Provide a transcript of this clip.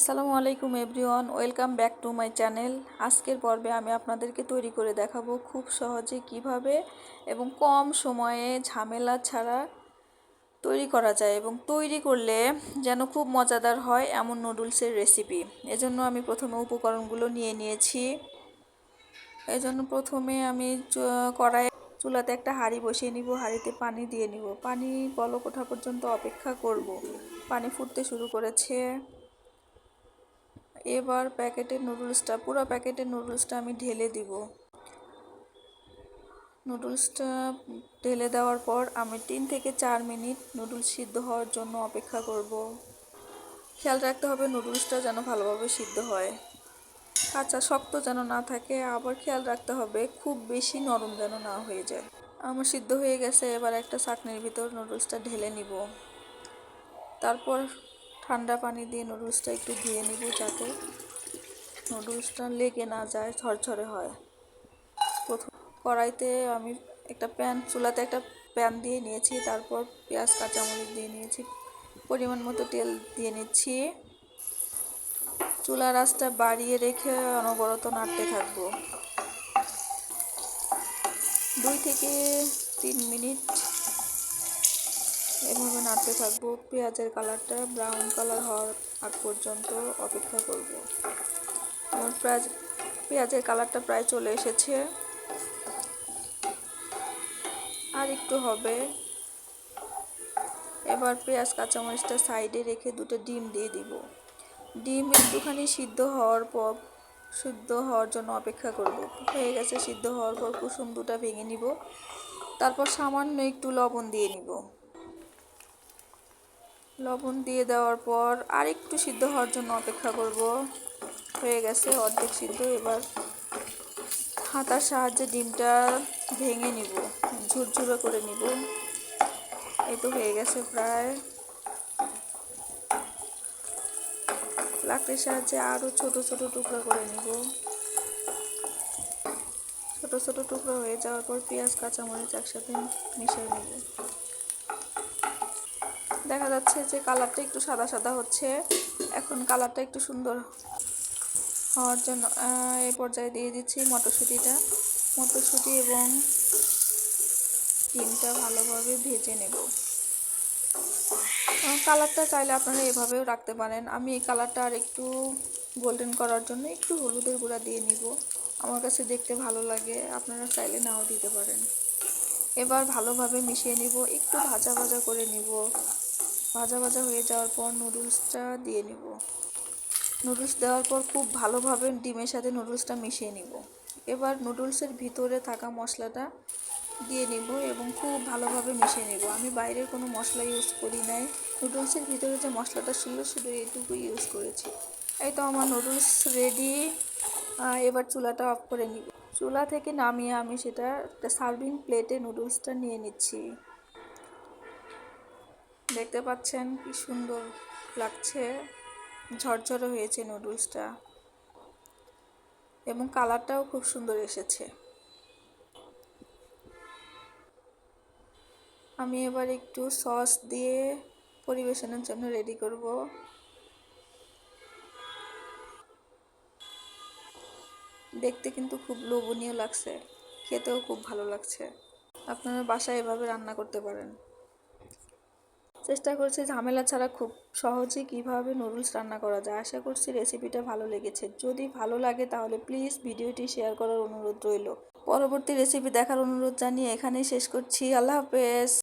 আসসালামু আলাইকুম everyone, welcome back to my channel. আজকের পর্বে আমি আপনাদেরকে তৈরি করে দেখাবো খুব সহজে কীভাবে এবং কম সময়ে ঝামেলা ছাড়া তৈরি করা যায় এবং তৈরি করলে যেন খুব মজাদার হয় এমন নুডলসের রেসিপি। এজন্য আমি প্রথমে উপকরণগুলো নিয়ে নিয়েছি। এজন্য প্রথমে আমি কড়াই চুলাতে একটা হাঁড়ি বসিয়ে নিব, হাঁড়িতে পানি দিয়ে নিব। পানি বলক ওঠা পর্যন্ত অপেক্ষা করব। পানি ফুটতে শুরু করেছে। এবার প্যাকেটের নুডলসটা, পুরো প্যাকেটের নুডলসটা আমি ঢেলে দিব। নুডলসটা ঢেলে দেওয়ার পর আমি তিন থেকে চার মিনিট নুডলস সিদ্ধ হওয়ার জন্য অপেক্ষা করব। খেয়াল রাখতে হবে নুডলসটা যেন ভালোভাবে সিদ্ধ হয়। কাঁচা, শক্ত যেন না থাকে, আবার খেয়াল রাখতে হবে খুব বেশি নরম যেন না হয়ে যায়। আমার সিদ্ধ হয়ে গেছে, এবার একটা চাটনির ভিতর নুডলসটা ঢেলে নিব। তারপর ঠান্ডা পানি দিয়ে নুডলসটা একটু ধুয়ে নিব যাতে নুডলসটা লেগে না যায়, ঝরঝরে হয়। প্রথম কড়াইতে আমি একটা প্যান, চুলাতে একটা প্যান দিয়ে নিয়েছি, তারপর পেঁয়াজ, কাঁচামরিচ দিয়ে নিয়েছি, পরিমাণ মতো তেল দিয়ে নিচ্ছি। চুলার আঁচটা বাড়িয়ে রেখে অনবরত নাড়তে থাকব। দুই থেকে তিন মিনিট এভাবে নাড়তে থাকব। পেঁয়াজের কালারটা ব্রাউন কালার হওয়ার আগ পর্যন্ত অপেক্ষা করব। আমার প্রায় পেঁয়াজের কালারটা প্রায় চলে এসেছে। আর একটু হবে। এবার পেঁয়াজ কাঁচামরিচটা সাইডে রেখে দুটো ডিম দিয়ে দিব। ডিম একটুখানি সিদ্ধ হওয়ার পর, সিদ্ধ হওয়ার জন্য অপেক্ষা করব। হয়ে গেছে সিদ্ধ হওয়ার পর কুসুম দুটা ভেঙে নিব। তারপর সামান্য একটু লবণ দিয়ে নিব। লবণ দিয়ে দেওয়ার পর আর একটু সিদ্ধ হওয়ার জন্য অপেক্ষা করব। হয়ে গেছে অর্ধেক সিদ্ধ, এবার হাতার সাহায্যে ডিমটা ভেঙে নিব, ঝুরঝুরে করে নিব। এই তো হয়ে গেছে প্রায়। লাকড়ির সাহায্যে আরও ছোট ছোট টুকরা করে নিব। ছোট ছোট টুকরো হয়ে যাওয়ার পর পেঁয়াজ, কাঁচামরিচ একসাথে মিশিয়ে নেব। দেখা যাচ্ছে যে কালারটা একটু সাদা সাদা হচ্ছে। এখন কালারটা একটু সুন্দর হওয়ার জন্য এই পর্যায়ে দিয়ে দিচ্ছি মটরশুঁটিটা। মটরশুঁটি এবং ডিমটা ভালোভাবে ভেজে নেব। কালারটা চাইলে আপনারা এভাবেও রাখতে পারেন। আমি এই কালারটা আর একটু গোল্ডেন করার জন্য একটু হলুদের গুঁড়া দিয়ে নিব। আমার কাছে দেখতে ভালো লাগে, আপনারা চাইলে নাও দিতে পারেন। এবার ভালোভাবে মিশিয়ে নিব, একটু ভাজা ভাজা করে নিব। ভাজা ভাজা হয়ে যাওয়ার পর নুডলসটা দিয়ে নিব। নুডলস দেওয়ার পর খুব ভালোভাবে ডিমের সাথে নুডলসটা মিশিয়ে নিব। এবার নুডলসের ভিতরে থাকা মশলাটা দিয়ে নিব এবং খুব ভালোভাবে মিশিয়ে নেব। আমি বাইরের কোনো মশলা ইউজ করি নাই। নুডলসের ভিতরে যে মশলাটা ছিল শুধু এইটুকু ইউজ করেছি। এই তো আমার নুডলস রেডি। এবার চুলাটা অফ করে নিব। চুলা থেকে নামিয়ে আমি সেটা সার্ভিং প্লেটে নুডলসটা নিয়ে নিচ্ছি। দেখতে পাচ্ছেন কি সুন্দর লাগছে। ঝরঝরে হয়েছে নুডলসটা এবং কালারটাও খুব সুন্দর এসেছে। আমি এবার একটু সস দিয়ে পরিবেশনের জন্য রেডি করব। দেখতে কিন্তু খুব লোভনীয় লাগছে। খেতেও খুব ভালো লাগছে। আপনারা বাসায় এভাবে রান্না করতে পারেন। চেষ্টা করছি ঝামেলা ছাড়া খুব সহজে কীভাবে নুডলস রান্না করা যায়। আশা করছি রেসিপিটা ভালো লেগেছে। যদি ভালো লাগে তাহলে প্লিজ ভিডিওটি শেয়ার করার অনুরোধ রইল। পরবর্তী রেসিপি দেখার অনুরোধ জানিয়ে এখানেই শেষ করছি। আল্লাহ হাফেজ।